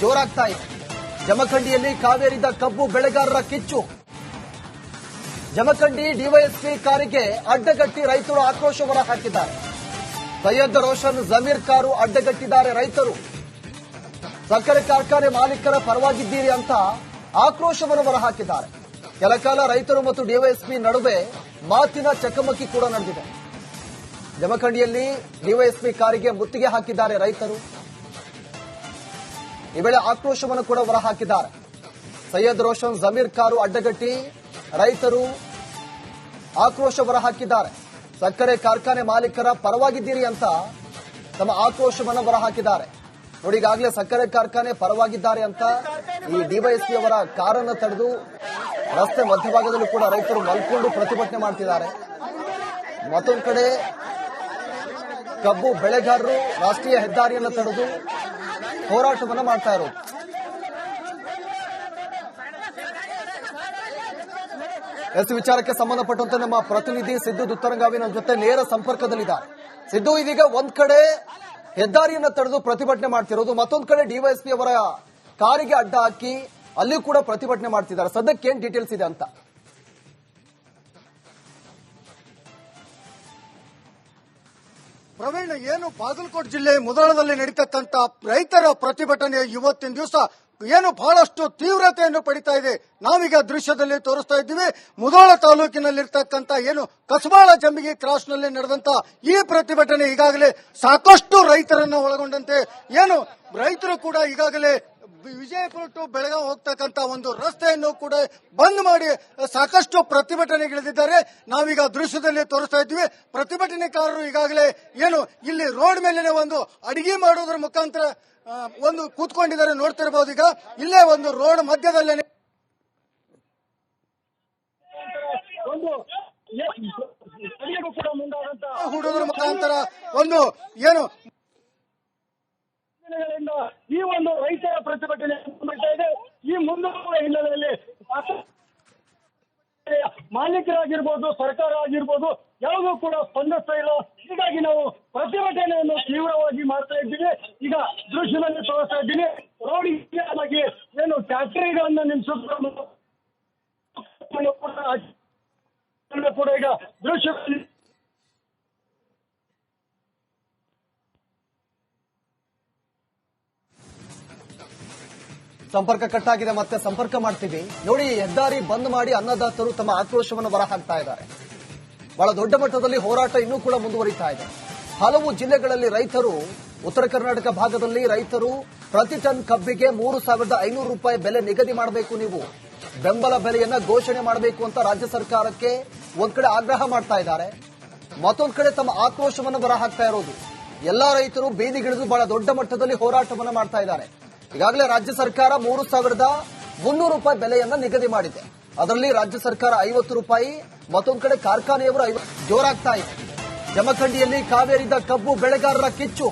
ಜೋರಾಗ್ತಾ ಇದೆ. ಜಮಖಂಡಿಯಲ್ಲಿ ಕಾವೇರಿದ ಕಬ್ಬು ಬೆಳೆಗಾರರ ಕಿಚ್ಚು. ಜಮಖಂಡಿ ಡಿವೈಎಸ್ಪಿ ಕಾರಿಗೆ ಅಡ್ಡಗಟ್ಟಿ ರೈತರು ಆಕ್ರೋಶ ಹೊರ ಹಾಕಿದ್ದಾರೆ ಸೈಯದ್ ರೋಷನ್ ಜಮೀರ್ ಕಾರು ಅಡ್ಡಗಟ್ಟಿದ್ದಾರೆ ರೈತರು. ಸಕ್ಕರೆ ಕಾರ್ಖಾನೆ ಮಾಲೀಕರ ಪರವಾಗಿದ್ದೀರಿ ಅಂತ ಆಕ್ರೋಶವನ್ನು ಹೊರಹಾಕಿದ್ದಾರೆ. ಕೆಲಕಾಲ ರೈತರು ಮತ್ತು ಡಿವೈಎಸ್ಪಿ ನಡುವೆ ಮಾತಿನ ಚಕಮಕಿ ಕೂಡ ನಡೆದಿದೆ. ಜಮಖಂಡಿಯಲ್ಲಿ ಡಿವೈಎಸ್ಪಿ ಕಾರಿಗೆ ಮುತ್ತಿಗೆ ಹಾಕಿದ್ದಾರೆ ರೈತರು. ಈ ವೇಳೆ ಆಕ್ರೋಶವನ್ನು ಕೂಡ ಹೊರಹಾಕಿದ್ದಾರೆ. ಸೈಯದ್ ರೋಷನ್, ಜಮೀರ್ ಕಾರು ಅಡ್ಡಗಟ್ಟಿ ರೈತರು ಆಕ್ರೋಶ ಹೊರಹಾಕಿದ್ದಾರೆ. ಸಕ್ಕರೆ ಕಾರ್ಖಾನೆ ಮಾಲೀಕರ ಪರವಾಗಿದ್ದೀರಿ ಅಂತ ತಮ್ಮ ಆಕ್ರೋಶವನ್ನು ಹೊರಹಾಕಿದ್ದಾರೆ. ನೋಡಿ, ಈಗಾಗಲೇ ಸಕ್ಕರೆ ಕಾರ್ಖಾನೆ ಪರವಾಗಿದ್ದಾರೆ ಅಂತ ಈ ಡಿವೈಎಸ್ಪಿ ಅವರ ಕಾರನ್ನು ತಡೆದು ರಸ್ತೆ ಮಧ್ಯಭಾಗದಲ್ಲೂ ಕೂಡ ರೈತರು ಮಲ್ಕೊಂಡು ಪ್ರತಿಭಟನೆ ಮಾಡ್ತಿದ್ದಾರೆ. ಮತ್ತೊಂದು ಕಡೆ ಕಬ್ಬು ಬೆಳೆಗಾರರು ರಾಷ್ಟ್ರೀಯ ಹೆದ್ದಾರಿಯನ್ನು ತಡೆದು ಹೋರಾಟವನ್ನು ಮಾಡ್ತಾ ಇರೋದು. ಎಸ್ ವಿಚಾರಕ್ಕೆ ಸಂಬಂಧಪಟ್ಟಂತೆ ನಮ್ಮ ಪ್ರತಿನಿಧಿ ಸಿದ್ದು ದುತ್ತರಂಗಾವಿ ನಮ್ಮ ಜೊತೆ ನೇರ ಸಂಪರ್ಕದಲ್ಲಿದ್ದಾರೆ. ಸಿದ್ದು, ಇದೀಗ ಒಂದ್ ಕಡೆ ಹೆದ್ದಾರಿಯನ್ನ ತಡೆದು ಪ್ರತಿಭಟನೆ ಮಾಡ್ತಿರೋದು, ಮತ್ತೊಂದ್ ಕಡೆ ಡಿವೈಎಸ್ಪಿ ಅವರ ಕಾರಿಗೆ ಅಡ್ಡ ಹಾಕಿ ಅಲ್ಲಿ ಕೂಡ ಪ್ರತಿಭಟನೆ ಮಾಡ್ತಿದ್ದಾರೆ. ಸದ್ಯಕ್ಕೆ ಏನ್ ಡೀಟೇಲ್ಸ್ ಇದೆ ಅಂತ? ಪ್ರವೀಣ್, ಏನು ಬಾಗಲಕೋಟೆ ಜಿಲ್ಲೆ ಮುದಳದಲ್ಲಿ ನಡೀತಕ್ಕಂತ ರೈತರ ಪ್ರತಿಭಟನೆ ಇವತ್ತಿನ ದಿವಸ ಏನು ಬಹಳಷ್ಟು ತೀವ್ರತೆಯನ್ನು ಪಡಿತಾ ಇದೆ. ನಾವೀಗ ದೃಶ್ಯದಲ್ಲಿ ತೋರಿಸ್ತಾ ಇದ್ದೀವಿ. ಮುದೋಳ ತಾಲೂಕಿನಲ್ಲಿರ್ತಕ್ಕಂತ ಏನು ಕಸಬಾಳ ಜಂಬಿಗೆ ಕ್ರಾಸ್ನಲ್ಲಿ ನಡೆದಂತ ಈ ಪ್ರತಿಭಟನೆ ಈಗಾಗಲೇ ಸಾಕಷ್ಟು ರೈತರನ್ನ ಒಳಗೊಂಡಂತೆ. ಏನು ರೈತರು ಕೂಡ ಈಗಾಗಲೇ ವಿಜಯಪುರ ಟು ಬೆಳಗಾವಿ ಹೋಗ್ತಕ್ಕಂತ ಒಂದು ರಸ್ತೆಯನ್ನು ಕೂಡ ಬಂದ್ ಮಾಡಿ ಸಾಕಷ್ಟು ಪ್ರತಿಭಟನೆಗಳಿದ್ದಾರೆ ನಾವೀಗ ದೃಶ್ಯದಲ್ಲಿ ತೋರಿಸ್ತಾ ಇದ್ವಿ ಪ್ರತಿಭಟನೆಕಾರರು ಈಗಾಗಲೇ ಏನು ಇಲ್ಲಿ ರೋಡ್ ಮೇಲಿನ ಒಂದು ಅಡಿಗೆ ಮಾಡುವುದರ ಮುಖಾಂತರ ಒಂದು ಕೂತ್ಕೊಂಡಿದ್ದಾರೆ ನೋಡ್ತಿರಬಹುದು ಈಗ. ಇಲ್ಲೇ ಒಂದು ರೋಡ್ ಮಧ್ಯದಲ್ಲೇ ಹೂಡೋದ್ರ ಮುಖಾಂತರ ಒಂದು ಏನು ಈ ಒಂದು ರೈತರ ಪ್ರತಿಭಟನೆ ಮುಂದುವರಿತಾ ಇದೆ ಈ ಮುಂದುವರಿಯುವ ಹಿನ್ನೆಲೆಯಲ್ಲಿ ಸಾಕಷ್ಟು ಮಾಲೀಕರಾಗಿರ್ಬೋದು ಸರ್ಕಾರ ಆಗಿರ್ಬೋದು, ಯಾವುದೂ ಕೂಡ ಸ್ಪಂದಿಸ್ತಾ ಇಲ್ಲ. ಹೀಗಾಗಿ ನಾವು ಪ್ರತಿಭಟನೆಯನ್ನು ತೀವ್ರವಾಗಿ ಮಾಡ್ತಾ ಇದ್ದೀವಿ. ಈಗ ದೃಶ್ಯದಲ್ಲಿ ತೋರಿಸ್ತಾ ಇದ್ದೀನಿ. ರೋಡ್ ಆಗಿ ಏನು ಫ್ಯಾಕ್ಟರಿಗಳನ್ನ ನಿಲ್ಲಿಸುತ್ತ ಕೂಡ ಕೂಡ ಈಗ ದೃಶ್ಯದಲ್ಲಿ ಸಂಪರ್ಕ ಕಟ್ಟಾಗಿದೆ, ಮತ್ತೆ ಸಂಪರ್ಕ ಮಾಡ್ತೀವಿ. ನೋಡಿ, ಹೆದ್ದಾರಿ ಬಂದ್ ಮಾಡಿ ಅನ್ನದಾತರು ತಮ್ಮ ಆಕ್ರೋಶವನ್ನು ಹೊರಹಾಕ್ತಾ ಇದ್ದಾರೆ. ಬಹಳ ದೊಡ್ಡ ಮಟ್ಟದಲ್ಲಿ ಹೋರಾಟ ಇನ್ನೂ ಕೂಡ ಮುಂದುವರಿತಾ ಇದೆ. ಹಲವು ಜಿಲ್ಲೆಗಳಲ್ಲಿ ರೈತರು, ಉತ್ತರ ಕರ್ನಾಟಕ ಭಾಗದಲ್ಲಿ ರೈತರು ಪ್ರತಿ ಟನ್ ಕಬ್ಬಿಗೆ ಮೂರು ಸಾವಿರದ ಐನೂರು ರೂಪಾಯಿ ಬೆಲೆ ನಿಗದಿ ಮಾಡಬೇಕು ನೀವು. ಬೆಂಬಲ ಬೆಲೆಯನ್ನ ಘೋಷಣೆ ಮಾಡಬೇಕು ಅಂತ ರಾಜ್ಯ ಸರ್ಕಾರಕ್ಕೆ ಒಂದ್ ಕಡೆ ಆಗ್ರಹ ಮಾಡ್ತಾ ಇದ್ದಾರೆ. ಮತ್ತೊಂದ್ ಕಡೆ ತಮ್ಮ ಆಕ್ರೋಶವನ್ನು ಹೊರಹಾಕ್ತಾ ಇರೋದು. ಎಲ್ಲಾ ರೈತರು ಬೀದಿಗಿಳಿದು ಬಹಳ ದೊಡ್ಡ ಮಟ್ಟದಲ್ಲಿ ಹೋರಾಟವನ್ನು ಮಾಡ್ತಾ ಇದ್ದಾರೆ. ಈಗಾಗಲೇ ರಾಜ್ಯ ಸರ್ಕಾರ ಮೂರು ಸಾವಿರದ ಮುನ್ನೂರು ರೂಪಾಯಿ ಬೆಲೆಯನ್ನ ನಿಗದಿ ಮಾಡಿದೆ. ಅದರಲ್ಲಿ ರಾಜ್ಯ ಸರ್ಕಾರ ಐವತ್ತು ರೂಪಾಯಿ, ಮತ್ತೊಂದು ಕಡೆ ಕಾರ್ಖಾನೆಯವರು ಜೋರಾಗ್ತಾ ಇದೆ. ಜಮಖಂಡಿಯಲ್ಲಿ ಕಾವೇರಿದ ಕಬ್ಬು ಬೆಳೆಗಾರರ ಕಿಚ್ಚು.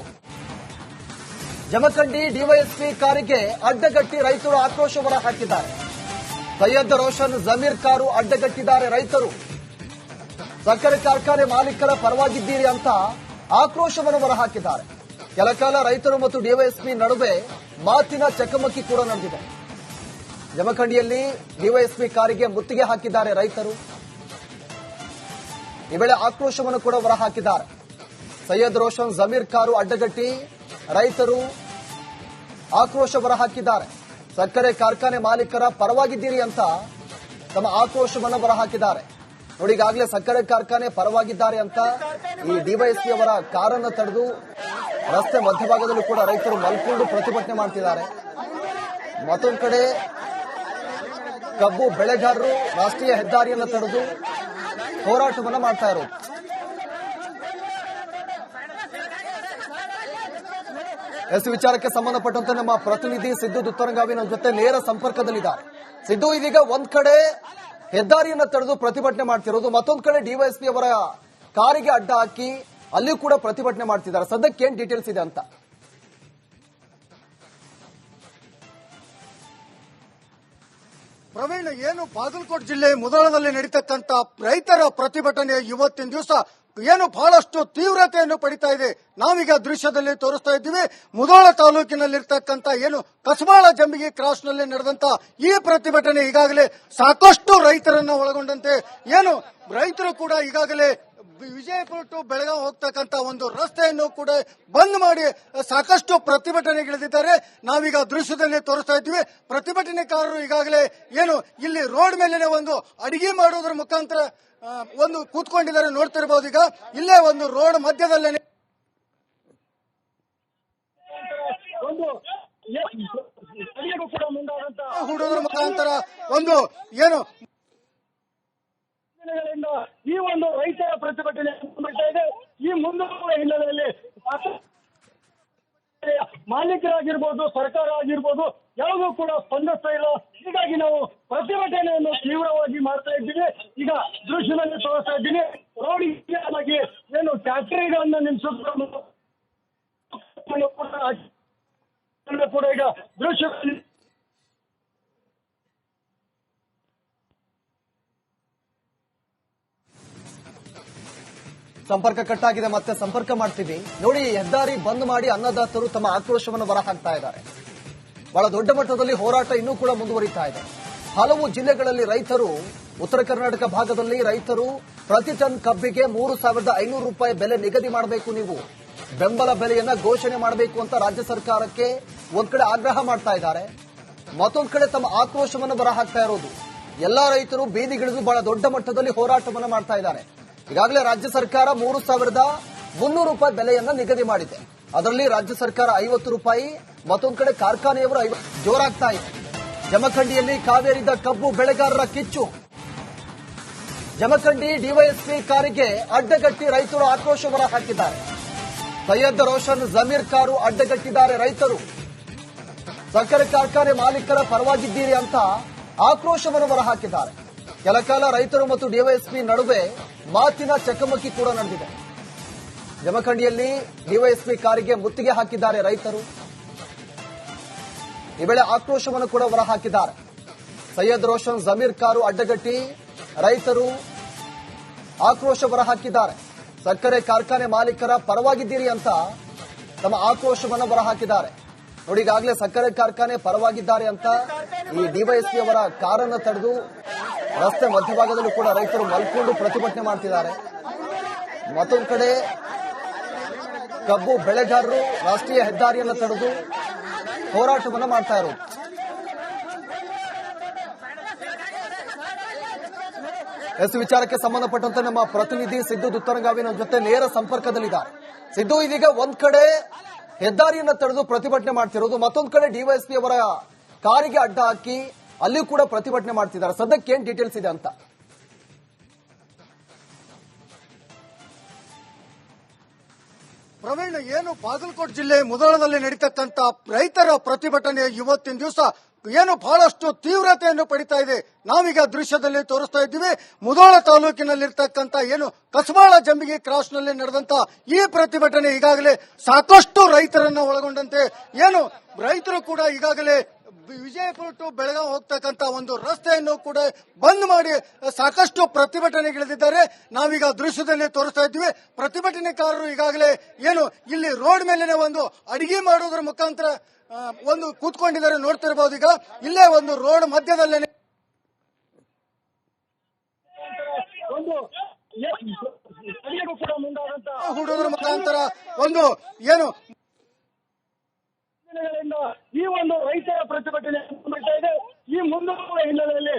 ಜಮಖಂಡಿ ಡಿವೈಎಸ್ಪಿ ಕಾರಿಗೆ ಅಡ್ಡಗಟ್ಟಿ ರೈತರು ಆಕ್ರೋಶ ಹೊರ ಹಾಕಿದ್ದಾರೆ ಸೈಯದ್ ರೋಷನ್ ಜಮೀರ್ ಕಾರು ಅಡ್ಡಗಟ್ಟಿದ್ದಾರೆ ರೈತರು. ಸಕ್ಕರೆ ಕಾರ್ಖಾನೆ ಮಾಲೀಕರ ಪರವಾಗಿದ್ದೀರಿ ಅಂತ ಆಕ್ರೋಶವನ್ನು ಹೊರಹಾಕಿದ್ದಾರೆ. ಕೆಲಕಾಲ ರೈತರು ಮತ್ತು ಡಿವೈಎಸ್ಪಿ ನಡುವೆ ಮಾತಿನ ಚಕಮಕಿ ಕೂಡ ನಡೆದಿದೆ. ಜಮಖಂಡಿಯಲ್ಲಿ ಡಿವೈಎಸ್ಪಿ ಕಾರಿಗೆ ಮುತ್ತಿಗೆ ಹಾಕಿದ್ದಾರೆ ರೈತರು. ಈ ವೇಳೆ ಆಕ್ರೋಶವನ್ನು ಕೂಡ ಹೊರಹಾಕಿದ್ದಾರೆ. ಸೈಯದ್ ರೋಷನ್ ಜಮೀರ್ ಕಾರು ಅಡ್ಡಗಟ್ಟಿ ರೈತರು ಆಕ್ರೋಶ ಹೊರಹಾಕಿದ್ದಾರೆ. ಸಕ್ಕರೆ ಕಾರ್ಖಾನೆ ಮಾಲೀಕರ ಪರವಾಗಿದ್ದೀರಿ ಅಂತ ತಮ್ಮ ಆಕ್ರೋಶವನ್ನು ಹೊರಹಾಕಿದ್ದಾರೆ. ನೋಡಿ, ಈಗಾಗಲೇ ಸಕ್ಕರೆ ಕಾರ್ಖಾನೆ ಪರವಾಗಿದ್ದಾರೆ ಅಂತ ಈ ಡಿವೈಎಸ್ಪಿ ಅವರ ಕಾರನ್ನು ತಡೆದು ರಸ್ತೆ ಮಧ್ಯಭಾಗದಲ್ಲೂ ಕೂಡ ರೈತರು ಮಲ್ಕೊಂಡು ಪ್ರತಿಭಟನೆ ಮಾಡ್ತಿದ್ದಾರೆ. ಮತ್ತೊಂದು ಕಡೆ ಕಬ್ಬು ಬೆಳೆಗಾರರು ರಾಷ್ಟ್ರೀಯ ಹೆದ್ದಾರಿಯನ್ನು ತಡೆದು ಹೋರಾಟವನ್ನು ಮಾಡ್ತಾ ಇರೋದು. ಎಸ್ ವಿಚಾರಕ್ಕೆ ಸಂಬಂಧಪಟ್ಟಂತೆ ನಮ್ಮ ಪ್ರತಿನಿಧಿ ಸಿದ್ದು ದುತ್ತರಂಗಾವಿ ನಮ್ಮ ಜೊತೆ ನೇರ ಸಂಪರ್ಕದಲ್ಲಿದ್ದಾರೆ. ಸಿದ್ದು, ಇದೀಗ ಒಂದ್ ಕಡೆ ಹೆದ್ದಾರಿಯನ್ನು ತಡೆದು ಪ್ರತಿಭಟನೆ ಮಾಡ್ತಿರೋದು, ಮತ್ತೊಂದು ಕಡೆ ಡಿವೈಎಸ್ಪಿ ಅವರ ಕಾರಿಗೆ ಅಡ್ಡ ಹಾಕಿ ಅಲ್ಲಿ ಕೂಡ ಪ್ರತಿಭಟನೆ ಮಾಡ್ತಿದ್ದಾರೆ. ಸದ್ಯಕ್ಕೆ ಏನ್ ಡೀಟೇಲ್ಸ್ ಇದೆ ಅಂತ? ಪ್ರವೀಣ್, ಏನು ಬಾಗಲಕೋಟೆ ಜಿಲ್ಲೆ ಮುದಳದಲ್ಲಿ ನಡೀತಕ್ಕಂತ ರೈತರ ಪ್ರತಿಭಟನೆ ಇವತ್ತಿನ ದಿವಸ ಏನು ಬಹಳಷ್ಟು ತೀವ್ರತೆಯನ್ನು ಪಡಿತಾ ಇದೆ. ನಾವೀಗ ದೃಶ್ಯದಲ್ಲಿ ತೋರಿಸ್ತಾ ಇದ್ದೀವಿ. ಮುದೋಳ ತಾಲೂಕಿನಲ್ಲಿರ್ತಕ್ಕಂಥ ಏನು ಕಸಬಾಳ ಜಂಬಿಗೆ ಕ್ರಾಸ್ನಲ್ಲಿ ನಡೆದಂತ ಈ ಪ್ರತಿಭಟನೆ ಈಗಾಗಲೇ ಸಾಕಷ್ಟು ರೈತರನ್ನ ಒಳಗೊಂಡಂತೆ. ಏನು ರೈತರು ಕೂಡ ಈಗಾಗಲೇ ವಿಜಯಪುರ ಟು ಬೆಳಗಾವಿ ಹೋಗ್ತಕ್ಕಂತ ಒಂದು ರಸ್ತೆಯನ್ನು ಕೂಡ ಬಂದ್ ಮಾಡಿ ಸಾಕಷ್ಟು ಪ್ರತಿಭಟನೆಗಳಿದ್ದಾರೆ. ನಾವೀಗ ದೃಶ್ಯದಲ್ಲಿ ತೋರಿಸ್ತಾ ಇದ್ದೀವಿ. ಪ್ರತಿಭಟನೆಕಾರರು ಈಗಾಗಲೇ ಏನು ಇಲ್ಲಿ ರೋಡ್ ಮೇಲೆನೆ ಒಂದು ಅಡಿಗೆ ಮಾಡುವುದರ ಮುಖಾಂತರ ಒಂದು ಕೂತ್ಕೊಂಡಿದ್ದಾರೆ. ನೋಡ್ತಿರ್ಬೋದು ಈಗ ಇಲ್ಲೇ ಒಂದು ರೋಡ್ ಮಧ್ಯದಲ್ಲೇನೆ ಒಂದು ಅಡಿಗೆಗೂ ಕೂಡ ಮುಂದಾದಂತ ಮುಖಾಂತರ ಒಂದು ಏನು ದಿನಗಳಿಂದ ಈ ಒಂದು ರೈತರ ಪ್ರತಿಭಟನೆ ಮುಂದುವರಿತಾ ಇದೆ. ಈ ಮುಂದುವರುವ ಹಿನ್ನೆಲೆಯಲ್ಲಿ ಮಾಲೀಕರಾಗಿರ್ಬೋದು ಸರ್ಕಾರ ಆಗಿರ್ಬೋದು ಯಾವುದೂ ಕೂಡ ಸ್ಪಂದಿಸ್ತಾ ಇಲ್ಲ. ಹೀಗಾಗಿ ನಾವು ಪ್ರತಿಭಟನೆಯನ್ನು ತೀವ್ರವಾಗಿ ಮಾಡ್ತಾ ಇದ್ದೀವಿ. ಈಗ ದೃಶ್ಯದಲ್ಲಿ ತೋರಿಸ್ತಾ ಇದ್ದೀನಿ. ರೋಡ್ ಆಗಿ ಏನು ಫ್ಯಾಕ್ಟರಿಗಳನ್ನ ನಿಲ್ಸೋದ್ರ ಕೂಡ ಈಗ ದೃಶ್ಯದಲ್ಲಿ ಸಂಪರ್ಕ ಕಟ್ಟಾಗಿದೆ, ಮತ್ತೆ ಸಂಪರ್ಕ ಮಾಡ್ತೀವಿ ನೋಡಿ ಹೆದ್ದಾರಿ ಬಂದ್ ಮಾಡಿ ಅನ್ನದಾತರು ತಮ್ಮ ಆಕ್ರೋಶವನ್ನು ಹೊರಹಾಕ್ತಾ ಇದ್ದಾರೆ. ಬಹಳ ದೊಡ್ಡ ಮಟ್ಟದಲ್ಲಿ ಹೋರಾಟ ಇನ್ನೂ ಕೂಡ ಮುಂದುವರಿತಾ ಇದೆ. ಹಲವು ಜಿಲ್ಲೆಗಳಲ್ಲಿ ರೈತರು, ಉತ್ತರ ಕರ್ನಾಟಕ ಭಾಗದಲ್ಲಿ ರೈತರು ಪ್ರತಿ ಟನ್ ಕಬ್ಬಿಗೆ ಮೂರು ಸಾವಿರದ ಐನೂರು ರೂಪಾಯಿ ಬೆಲೆ ನಿಗದಿ ಮಾಡಬೇಕು ನೀವು. ಬೆಂಬಲ ಬೆಲೆಯನ್ನ ಘೋಷಣೆ ಮಾಡಬೇಕು ಅಂತ ರಾಜ್ಯ ಸರ್ಕಾರಕ್ಕೆ ಒಂದ್ ಕಡೆ ಆಗ್ರಹ ಮಾಡ್ತಾ ಇದ್ದಾರೆ. ಮತ್ತೊಂದ್ ಕಡೆ ತಮ್ಮ ಆಕ್ರೋಶವನ್ನು ಹೊರಹಾಕ್ತಾ ಇರೋದು. ಎಲ್ಲಾ ರೈತರು ಬೀದಿಗಿಳಿದು ಬಹಳ ದೊಡ್ಡ ಮಟ್ಟದಲ್ಲಿ ಹೋರಾಟವನ್ನು ಮಾಡ್ತಾ ಇದ್ದಾರೆ. ಈಗಾಗಲೇ ರಾಜ್ಯ ಸರ್ಕಾರ ಮೂರು ಸಾವಿರದ ಮುನ್ನೂರು ರೂಪಾಯಿ ಬೆಲೆಯನ್ನ ನಿಗದಿ ಮಾಡಿದೆ. ಅದರಲ್ಲಿ ರಾಜ್ಯ ಸರ್ಕಾರ ಐವತ್ತು ರೂಪಾಯಿ, ಮತ್ತೊಂದು ಕಡೆ ಕಾರ್ಖಾನೆಯವರು ಜೋರಾಗ್ತಾ ಇದೆ. ಜಮಖಂಡಿಯಲ್ಲಿ ಕಾವೇರಿದ ಕಬ್ಬು ಬೆಳೆಗಾರರ ಕಿಚ್ಚು. ಜಮಖಂಡಿ ಡಿವೈಎಸ್ಪಿ ಕಾರಿಗೆ ಅಡ್ಡಗಟ್ಟಿ ರೈತರು ಆಕ್ರೋಶ ಹೊರ ಹಾಕಿದ್ದಾರೆ. ಸೈಯದ್ ರೋಷನ್, ಜಮೀರ್ ಕಾರು ಅಡ್ಡಗಟ್ಟಿದ್ದಾರೆ ರೈತರು. ಸಕ್ಕರೆ ಕಾರ್ಖಾನೆ ಮಾಲೀಕರ ಪರವಾಗಿದ್ದೀರಿ ಅಂತ ಆಕ್ರೋಶವನ್ನು ಹೊರಹಾಕಿದ್ದಾರೆ ಕೆಲಕಾಲ ರೈತರು ಮತ್ತು ಡಿವೈಎಸ್ಪಿ ನಡುವೆ ಮಾತಿನ ಚಕಮಕಿ ಕೂಡ ನಡೆದಿದೆ. ಜಮಖಂಡಿಯಲ್ಲಿ ಡಿವೈಎಸ್ಪಿ ಕಾರಿಗೆ ಮುತ್ತಿಗೆ ಹಾಕಿದ್ದಾರೆ ರೈತರು. ಈ ವೇಳೆ ಆಕ್ರೋಶವನ್ನು ಕೂಡ ಹೊರಹಾಕಿದ್ದಾರೆ. ಸೈಯದ್ ರೋಷನ್ ಜಮೀರ್ ಕಾರು ಅಡ್ಡಗಟ್ಟಿ ರೈತರು ಆಕ್ರೋಶ ಹೊರಹಾಕಿದ್ದಾರೆ. ಸಕ್ಕರೆ ಕಾರ್ಖಾನೆ ಮಾಲೀಕರ ಪರವಾಗಿದ್ದೀರಿ ಅಂತ ತಮ್ಮ ಆಕ್ರೋಶವನ್ನು ಹೊರಹಾಕಿದ್ದಾರೆ. ನೋಡಿ, ಈಗಾಗಲೇ ಸಕ್ಕರೆ ಕಾರ್ಖಾನೆ ಪರವಾಗಿದ್ದಾರೆ ಅಂತ ಈ ಡಿವೈಎಸ್ಪಿ ಅವರ ಕಾರನ್ನು ತಡೆದು ರಸ್ತೆ ಮಧ್ಯಭಾಗದಲ್ಲೂ ಕೂಡ ರೈತರು ಮಲ್ಕೊಂಡು ಪ್ರತಿಭಟನೆ ಮಾಡ್ತಿದ್ದಾರೆ. ಮತ್ತೊಂದು ಕಡೆ ಕಬ್ಬು ಬೆಳೆಗಾರರು ರಾಷ್ಟ್ರೀಯ ಹೆದ್ದಾರಿಯನ್ನು ತಡೆದು ಹೋರಾಟವನ್ನು ಮಾಡ್ತಾ ಇರೋದು. ಎಸ್ ವಿಚಾರಕ್ಕೆ ಸಂಬಂಧಪಟ್ಟಂತೆ ನಮ್ಮ ಪ್ರತಿನಿಧಿ ಸಿದ್ದು ದುತ್ತರಂಗಾವಿ ನಮ್ಮ ಜೊತೆ ನೇರ ಸಂಪರ್ಕದಲ್ಲಿದ್ದಾರೆ. ಸಿದ್ದು, ಇದೀಗ ಒಂದ್ ಕಡೆ ಹೆದ್ದಾರಿಯನ್ನು ತಡೆದು ಪ್ರತಿಭಟನೆ ಮಾಡ್ತಿರೋದು, ಮತ್ತೊಂದು ಕಡೆ ಡಿವೈಎಸ್ಪಿ ಅವರ ಕಾರಿಗೆ ಅಡ್ಡ ಹಾಕಿ ಅಲ್ಲಿ ಕೂಡ ಪ್ರತಿಭಟನೆ ಮಾಡ್ತಿದ್ದಾರೆ. ಸದ್ಯಕ್ಕೆ ಏನ್ ಡೀಟೇಲ್ಸ್ ಇದೆ ಅಂತ? ಪ್ರವೀಣ್, ಏನು ಬಾಗಲಕೋಟ್ ಜಿಲ್ಲೆ ಮುದಳದಲ್ಲಿ ನಡೀತಕ್ಕಂತ ರೈತರ ಪ್ರತಿಭಟನೆ ಇವತ್ತಿನ ದಿವಸ ಏನು ಬಹಳಷ್ಟು ತೀವ್ರತೆಯನ್ನು ಪಡಿತಾ ಇದೆ? ನಾವೀಗ ದೃಶ್ಯದಲ್ಲಿ ತೋರಿಸ್ತಾ ಇದ್ದೀವಿ, ಮುದೋಳ ತಾಲೂಕಿನಲ್ಲಿರ್ತಕ್ಕಂಥ ಏನು ಕಸಬಾಳ ಜಂಬಿಗೆ ಕ್ರಾಸ್ನಲ್ಲಿ ನಡೆದಂತ ಈ ಪ್ರತಿಭಟನೆ ಈಗಾಗಲೇ ಸಾಕಷ್ಟು ರೈತರನ್ನ ಒಳಗೊಂಡಂತೆ. ಏನು ರೈತರು ಕೂಡ ಈಗಾಗಲೇ ವಿಜಯಪುರ ಟು ಬೆಳಗಾವಿ ಹೋಗ್ತಕ್ಕಂತ ಒಂದು ರಸ್ತೆಯನ್ನು ಕೂಡ ಬಂದ್ ಮಾಡಿ ಸಾಕಷ್ಟು ಪ್ರತಿಭಟನೆಗಳಿದ್ದಾರೆ ನಾವೀಗ ದೃಶ್ಯದಲ್ಲಿ ತೋರಿಸ್ತಾ ಇದ್ದೀವಿ. ಪ್ರತಿಭಟನೆಕಾರರು ಈಗಾಗಲೇ ಏನು ಇಲ್ಲಿ ರೋಡ್ ಮೇಲಿನ ಒಂದು ಅಡಿಗೆ ಮಾಡುವುದರ ಮುಖಾಂತರ ಒಂದು ಕೂತ್ಕೊಂಡಿದ್ದಾರೆ. ನೋಡ್ತಿರ್ಬೋದು ಈಗ ಇಲ್ಲೇ ಒಂದು ರೋಡ್ ಮಧ್ಯದಲ್ಲೇನೆ ಒಂದು ಅಡಿಗೆಗೂ ಕೂಡ ಮುಂದಾದಂತ ಮುಖಾಂತರ ಒಂದು ಏನು ದಿನಗಳಿಂದ ಈ ಒಂದು ರೈತರ ಪ್ರತಿಭಟನೆ ಇದೆ. ಈ ಮುಂದೂಡುವ ಹಿನ್ನೆಲೆಯಲ್ಲಿ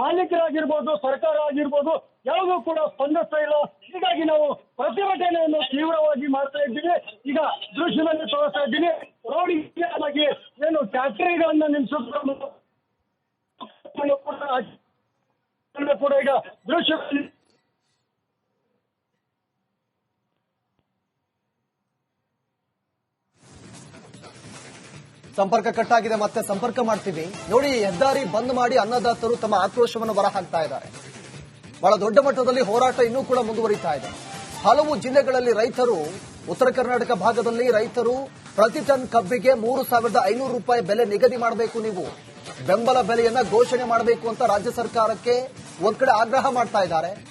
ಮಾಲೀಕರಾಗಿರ್ಬೋದು, ಸರ್ಕಾರ ಆಗಿರ್ಬೋದು, ಯಾವುದೂ ಕೂಡ ಸ್ಪಂದಿಸ್ತಾ ಇಲ್ಲ. ಹೀಗಾಗಿ ನಾವು ಪ್ರತಿಭಟನೆಯನ್ನು ತೀವ್ರವಾಗಿ ಮಾಡ್ತಾ ಇದ್ದೀವಿ. ಈಗ ದೃಶ್ಯದಲ್ಲಿ ತೋರಿಸ್ತಾ ಇದ್ದೀನಿ. ರೋಡ್ ಆಗಿ ಏನು ಫ್ಯಾಕ್ಟರಿಗಳನ್ನ ನಿಲ್ಲಿಸೋದು ಕೂಡ ಕೂಡ ಈಗ ದೃಶ್ಯದಲ್ಲಿ ಸಂಪರ್ಕ ಕಟ್ ಆಗಿದೆ ಮತ್ತೆ ಸಂಪರ್ಕ ಮಾಡ್ತೀವಿ. ನೋಡಿ, ಹೆದ್ದಾರಿ ಬಂದ್ ಮಾಡಿ ಅನ್ನದಾತರು ತಮ್ಮ ಆಕ್ರೋಶವನ್ನು ಹೊರಹಾಕ್ತಾ ಇದ್ದಾರೆ. ಬಹಳ ದೊಡ್ಡ ಮಟ್ಟದಲ್ಲಿ ಹೋರಾಟ ಇನ್ನೂ ಕೂಡ ಮುಂದುವರಿತಾ ಇದೆ. ಹಲವು ಜಿಲ್ಲೆಗಳಲ್ಲಿ ರೈತರು, ಉತ್ತರ ಕರ್ನಾಟಕ ಭಾಗದಲ್ಲಿ ರೈತರು ಪ್ರತಿ ಟನ್ ಕಬ್ಬಿಗೆ ಮೂರು ಸಾವಿರದ ಐನೂರು ರೂಪಾಯಿ ಬೆಲೆ ನಿಗದಿ ಮಾಡಬೇಕು ನೀವು. ಬೆಂಬಲ ಬೆಲೆಯನ್ನ ಘೋಷಣೆ ಮಾಡಬೇಕು ಅಂತ ರಾಜ್ಯ ಸರ್ಕಾರಕ್ಕೆ ಒಂದ್ ಕಡೆ ಆಗ್ರಹ ಮಾಡ್ತಾ ಇದ್ದಾರೆ.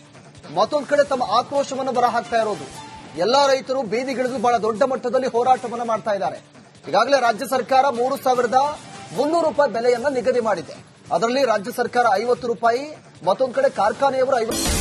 ಮತ್ತೊಂದು ಕಡೆ ತಮ್ಮ ಆಕ್ರೋಶವನ್ನು ಬರಹಾಕ್ತಾ ಇರೋದು. ಎಲ್ಲಾ ರೈತರು ಬೀದಿಗಿಳಿದು ಬಹಳ ದೊಡ್ಡ ಮಟ್ಟದಲ್ಲಿ ಹೋರಾಟವನ್ನು ಮಾಡ್ತಾ ಇದ್ದಾರೆ. ಈಗಾಗಲೇ ರಾಜ್ಯ ಸರ್ಕಾರ ಮೂರು ಸಾವಿರದ ಮುನ್ನೂರು ರೂಪಾಯಿ ಬೆಲೆಯನ್ನ ನಿಗದಿ ಮಾಡಿದೆ. ಅದರಲ್ಲಿ ರಾಜ್ಯ ಸರ್ಕಾರ ಐವತ್ತು ರೂಪಾಯಿ, ಮತ್ತೊಂದು ಕಡೆ ಕಾರ್ಖಾನೆಯವರು ಐವತ್ತು